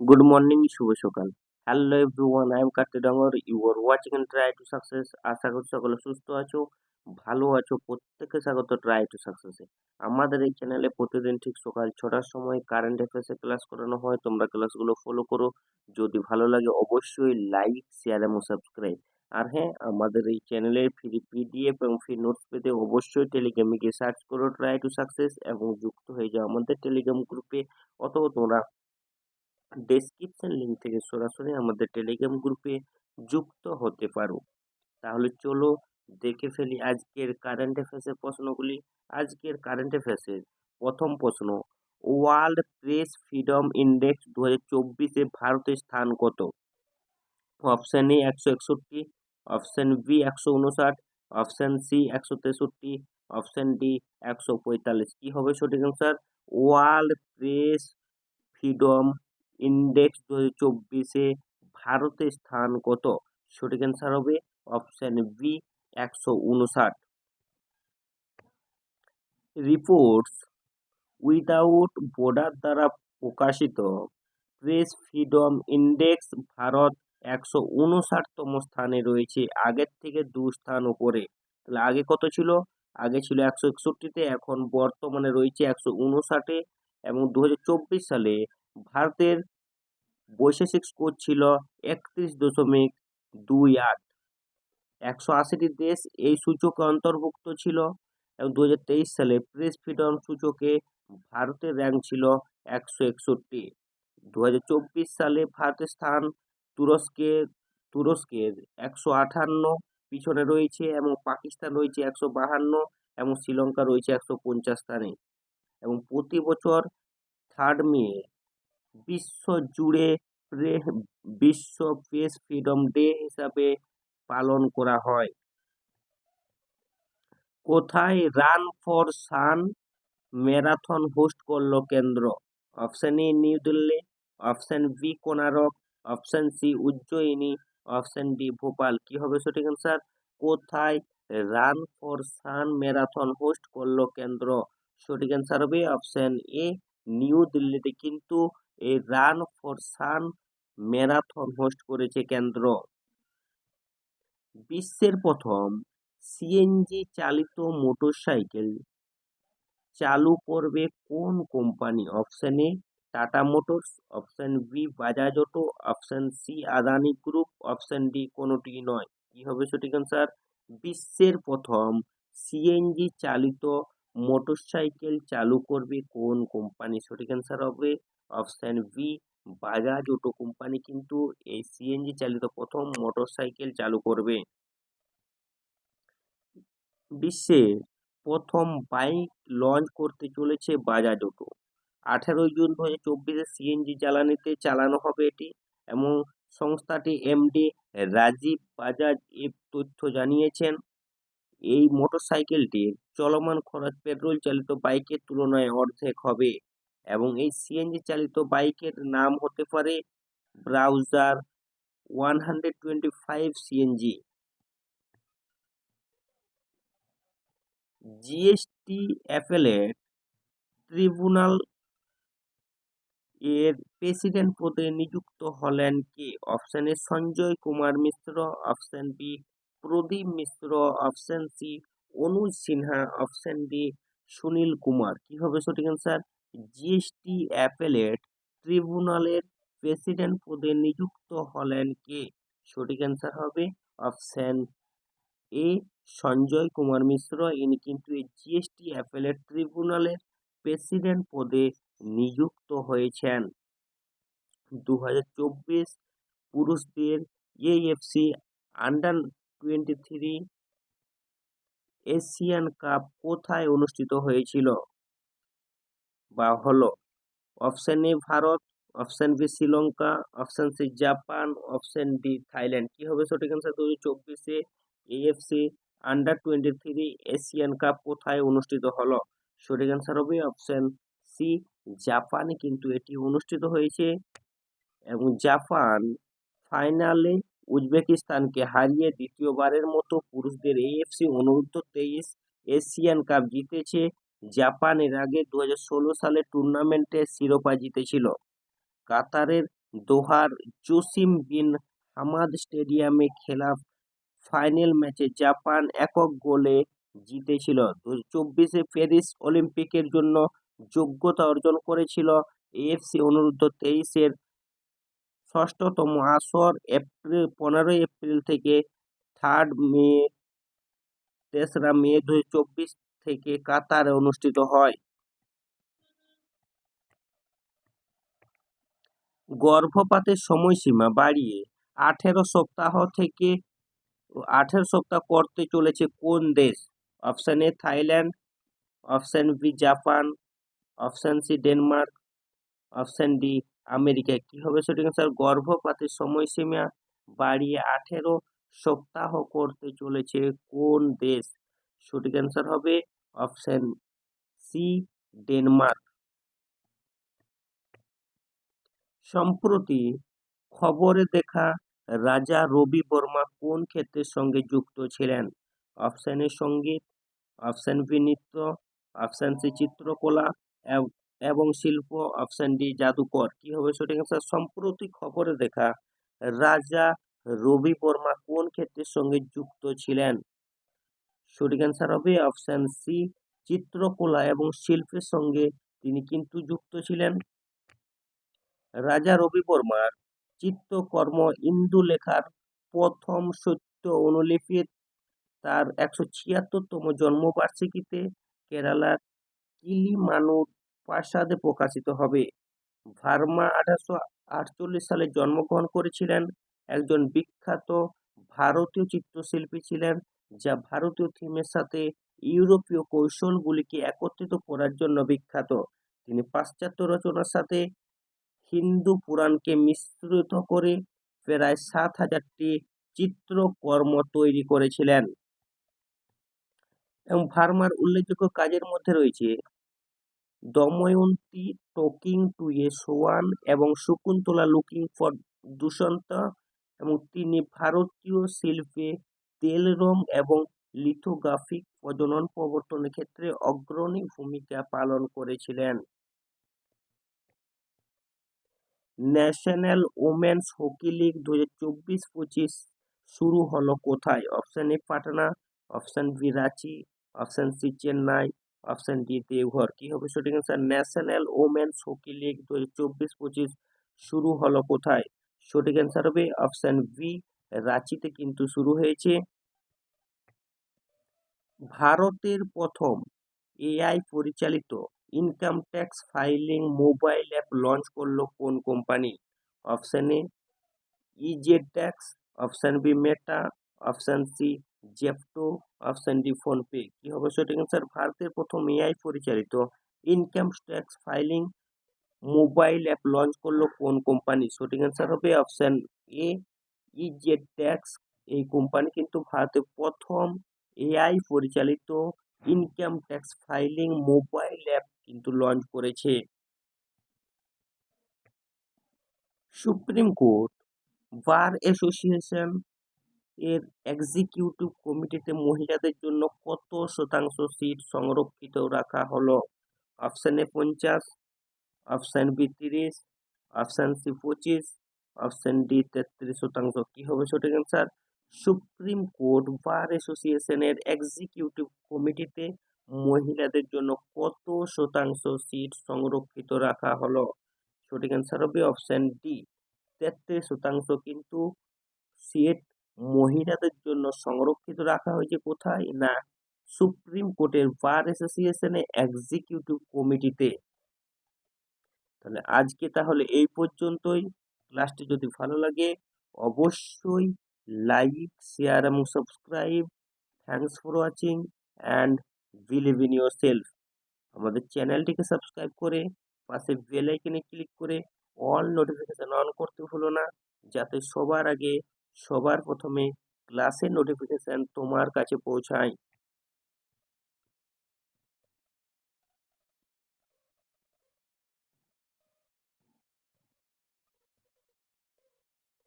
Good morning, শুভ সকাল। Hello everyone I am Karti Dangar you are watching and try to success আশা করি সকলে সুস্থ আছো ভালো আছো প্রত্যেককে স্বাগত ট্রাই টু সাকসেসে আমাদের এই চ্যানেলে প্রতিদিন ঠিক সকাল ছটার সময় কারেন্ট অ্যাফেয়ার্সে ক্লাস করানো হয় তোমরা ক্লাসগুলো ফলো করো। যদি ভালো লাগে অবশ্যই লাইক শেয়ার এবং সাবস্ক্রাইব আর হ্যাঁ আমাদের এই চ্যানেলের ফ্রি পিডিএফ এবং ফ্রি নোটস পেতে অবশ্যই টেলিগ্রামে গিয়ে সার্চ করো ট্রাই টু সাকসেস এবং যুক্ত হয়ে যাও আমাদের টেলিগ্রাম গ্রুপে অথবা তোমরা ডেসক্রিপশন লিঙ্ক থেকে সরাসরি আমাদের টেলিগ্রাম গ্রুপে যুক্ত হতে পারো। তাহলে চলো দেখে ফেলি আজকের কারেন্ট অ্যাফেয়ার্সের প্রশ্নগুলি। আজকের কারেন্ট অ্যাফেয়ার্সের প্রথম প্রশ্ন ওয়ার্ল্ড প্রেস ফ্রিডম ইন্ডেক্স দু হাজার চব্বিশে ভারতের স্থান কত? অপশান এ একশো একষট্টি অপশান বি একশো উনষাট অপশান সি একশো তেষট্টি অপশান ডি একশো পঁয়তাল্লিশ। কী হবে সঠিক answer world press freedom index দু হাজার চব্বিশে ভারতের স্থান কত? সঠিক অ্যান্সার হবে অপশান বি একশো উনষাট। রিপোর্টস উইদাউট বর্ডার দ্বারা প্রকাশিত। প্রেস ফ্রিডম ইন্ডেক্স ভারত একশো উনষাটতম স্থানে রয়েছে। আগের থেকে দু স্থান উপরে। তাহলে আগে কত ছিল? আগে ছিল একশো একষট্টিতে, এখন বর্তমানে রয়েছে একশো উনষাটে এবং দু হাজার চব্বিশ সালে ভারতের বৈশেষিক স্কোর ছিল একত্রিশ দশমিক দুই আট। একশো আশিটি দেশ এই সূচকে অন্তর্ভুক্ত ছিল এবং দু হাজার তেইশ সালে প্রেস ফ্রিডম সূচকে ভারতের র্যাঙ্ক ছিল একশো একষট্টি। দু সালে ভারতের স্থান তুরস্কের তুরস্কের একশো আঠান্ন পিছনে রয়েছে এবং পাকিস্তান রয়েছে একশো বাহান্ন এবং শ্রীলঙ্কা রয়েছে একশো পঞ্চাশ স্থানে। এবং প্রতি বছর থার্ড মে বিশ্ব জুড়ে প্রে বিশ্ব প্রেস ফ্রিডম ডে হিসাবে পালন করা হয়। কোথায় run for sun marathon host করল কেন্দ্র? Option A new Delhi, option B Konark option C Ujjayini, option D Bhopal. কি হবে সঠিক অ্যান্সার কোথায় run for sun marathon host করল কেন্দ্র? সঠিক অ্যান্সার হবে অপশান এ নিউ দিল্লিতে। কিন্তু এই run for sun marathon host করেছে কেন্দ্র। বিশ্বের প্রথম সিএনজি চালিত মোটরসাইকেল চালু করবে কোন company? Option A Tata motors, option B Bajaj auto, option C Adani group, option D কোনোটি নয়। কি হবে সঠিক অ্যান্সার বিশ্বের প্রথম সিএনজি চালিত মোটরসাইকেল চালু করবে কোন কোম্পানি? সঠিক অ্যান্সার হবে option B, Bajaj auto company কিন্তু এই সিএনজি চালিত প্রথম মোটরসাইকেল চালু করবে। বিশ্বের প্রথম বাইক লঞ্চ করতে চলেছে বাজাজ অটো। আঠেরোই জুন দু হাজার চব্বিশে সিএনজি জ্বালানিতে চালানো হবে এটি এবং সংস্থাটি এমডি রাজীব বাজাজ এ তথ্য জানিয়েছেন। এই মোটরসাইকেলটির চলমান খরচ পেট্রোল চালিত বাইকের তুলনায় অর্ধেক হবে। এবং এই সিএনজি চালিত বাইকের নাম হতে পারে Bruzer one hundred twenty five CNG GST appellate tribunal এর প্রেসিডেন্ট পদে নিযুক্ত হলেন কে? Option A Sanjay Kumar Mishra. Option B Pradeep Mishra. Option C Anuj Sinha. Option D Sunil Kumar. কি হবে সঠিক অ্যান্সার জিএসটি অ্যাপেলেট ট্রিব্যুনালের প্রেসিডেন্ট পদে নিযুক্ত হলেন কে? সঠিক অ্যান্সার হবে অপশান এ, সঞ্জয় কুমার মিশ্র। ইনি কিন্তু এই জিএসটি অ্যাপেলেট ট্রিব্যুনালের প্রেসিডেন্ট পদে নিযুক্ত হয়েছেন। দু হাজার চব্বিশ পুরুষদের AFC under twenty three Asian cup কোথায় অনুষ্ঠিত হয়েছিল? বা হলো option A Bharat option B Sri Lanka option C Japan option D Thailand. কী হবে সঠিক অ্যান্সার দু হাজার চব্বিশে AFC under twenty three Asian cup কোথায় অনুষ্ঠিত হলো? সঠিক অ্যান্সার হবে অপশন সি জাপানে। কিন্তু এটি অনুষ্ঠিত হয়েছে এবং জাপান ফাইনালে উজবেকিস্তানকে হারিয়ে দ্বিতীয়বারের মতো পুরুষদের এএফসি অনূর্ধ্ব তেইশ এশিয়ান কাপ জিতেছে। জাপান এর আগে দু হাজার ষোলো সালে টুর্নামেন্টে শিরোপা জিতেছিল। কাতারের দোহার জসিম বিন হামাদ স্টেডিয়ামে খেলা ফাইনাল ম্যাচে জাপান একক গোলে জিতেছিল। দু চব্বিশে প্যারিস অলিম্পিকের জন্য যোগ্যতা অর্জন করেছিল এএফসি অনুরুদ্ধ তেইশের ষষ্ঠতম আসর এপ্রিল, পনেরোই এপ্রিল থেকে থার্ড মে, তেসরা মে দু চব্বিশ থেকে কাতারে অনুষ্ঠিত হয়। গর্ভপাতের সময়সীমা বাড়িয়ে আঠেরো সপ্তাহ থেকে, আঠেরো সপ্তাহ করতে চলেছে কোন দেশ? Option A Thailand option B Japan option C Denmark option D America কী হবে সঠিক অ্যান্সার গর্ভপাতের সময়সীমা বাড়িয়ে আঠেরো সপ্তাহ করতে চলেছে কোন দেশ? সঠিক অ্যান্সার হবে অপশান সি, ডেনমার্ক। সম্প্রতি খবরে দেখা রাজা রবি বর্মা কোন ক্ষেত্রের সঙ্গে যুক্ত ছিলেন? অপশান এ সংগীত, অপশান বি নৃত্য, অপশান সি চিত্রকলা, এবং শিল্প, অপশান ডি জাদুকর। কি হবে সঠিক অ্যান্সার সম্প্রতি খবরে দেখা রাজা রবি বর্মা কোন ক্ষেত্রের সঙ্গে যুক্ত ছিলেন? সঠিক অ্যান্সার হবে অপশান সি চিত্রকলা এবং শিল্পের সঙ্গে তিনি কিন্তু যুক্ত ছিলেন। রাজা রবি বর্মার চিত্রকর্ম ইন্দু লেখার প্রথম সত্য অনুলিপি, তার একশো ছিয়াত্তরতম জন্মবার্ষিকীতে কেরালার কিলিমানুর প্রাসাদে প্রকাশিত হবে। ভার্মা আঠারোশো আটচল্লিশ সালে জন্মগ্রহণ করেছিলেন। একজন বিখ্যাত ভারতীয় চিত্রশিল্পী ছিলেন। যা ভারতীয় থিমের সাথে ইউরোপীয় কৌশলগুলিকে একত্রিত করার জন্য বিখ্যাত। তিনি পাশ্চাত্য রচনার সাথে হিন্দু পুরাণকে মিশ্রিত করে প্রায় সাত হাজারটি চিত্রকর্ম তৈরি করেছিলেন। এবং ভার্মার উল্লেখযোগ্য কাজের মধ্যে রয়েছে Damayanti, talking to a swan এবং শকুন্তলা লুকিং ফর দুষন্ত এবং তিনি ভারতীয় শিল্পে তেল রং এবং লিথোগ্রাফিক প্রজনন প্রবর্তনের ক্ষেত্রে অগ্রণী ভূমিকা পালন করেছিলেন। ন্যাশনাল ওমেন্স হকি লিগ দু হাজার চব্বিশ পঁচিশ শুরু হলো কোথায়? Option A Patna, option B Ranchi, option C Chennai, option D Deoghar. কী হবে সঠিক answer national women's hockey league দু হাজার চব্বিশ পঁচিশ শুরু হলো কোথায়? সঠিক অ্যান্সার হবে অপশান বি রাঁচিতে কিন্তু শুরু হয়েছে। ভারতের প্রথম এআই পরিচালিত income tax filing mobile app launch করল কোন company option A EZ tax option B Meta option C Zepto option D PhonePe কী হবে সঠিক অ্যান্সার ভারতের প্রথম এআই পরিচালিত income tax filing mobile app launch করল কোন কোম্পানি সঠিক অ্যান্সার হবে অপশান এ ইজেড ট্যাক্স এই কোম্পানি কিন্তু ভারতের প্রথম এআই পরিচালিত income tax filing mobile app কিন্তু লঞ্চ করেছে। সুপ্রিম কোর্ট বার অ্যাসোসিয়েশন এর এক্সিকিউটিভ কমিটিতে মহিলাদের জন্য কত শতাংশ সিট সংরক্ষিত রাখা হলো? অপশান পঞ্চাশ অপশান বি তিরিশ অপশান সি পঁচিশ অপশান ডি, তেত্রিশ শতাংশ। কী হবে সঠিক অ্যান্সার সুপ্রিম কোর্ট বার অ্যাসোসিয়েশনের এক্সিকিউটিভ কমিটিতে মহিলাদের জন্য কত শতাংশ সিট সংরক্ষিত রাখা হলো? সঠিক অ্যান্সার হবে অপশান ডি, তেত্রিশ শতাংশ। কিন্তু সিট মহিলাদের জন্য সংরক্ষিত রাখা হয়েছে কোথায়? না, সুপ্রিম কোর্টের বার অ্যাসোসিয়েশনে এক্সিকিউটিভ কমিটিতে। তাহলে আজকে তাহলে এই পর্যন্তই। ক্লাসটি যদি ভালো লাগে, অবশ্যই লাইক শেয়ার এবং subscribe thanks for watching and believe in yourself আমাদের চ্যানেলটিকে সাবস্ক্রাইব করে পাশে বেল আইকনে ক্লিক করে অল নোটিফিকেশান অন করতে ভুলো না, যাতে সবার আগে সবার প্রথমে ক্লাসের নোটিফিকেশান তোমার কাছে পৌঁছায়।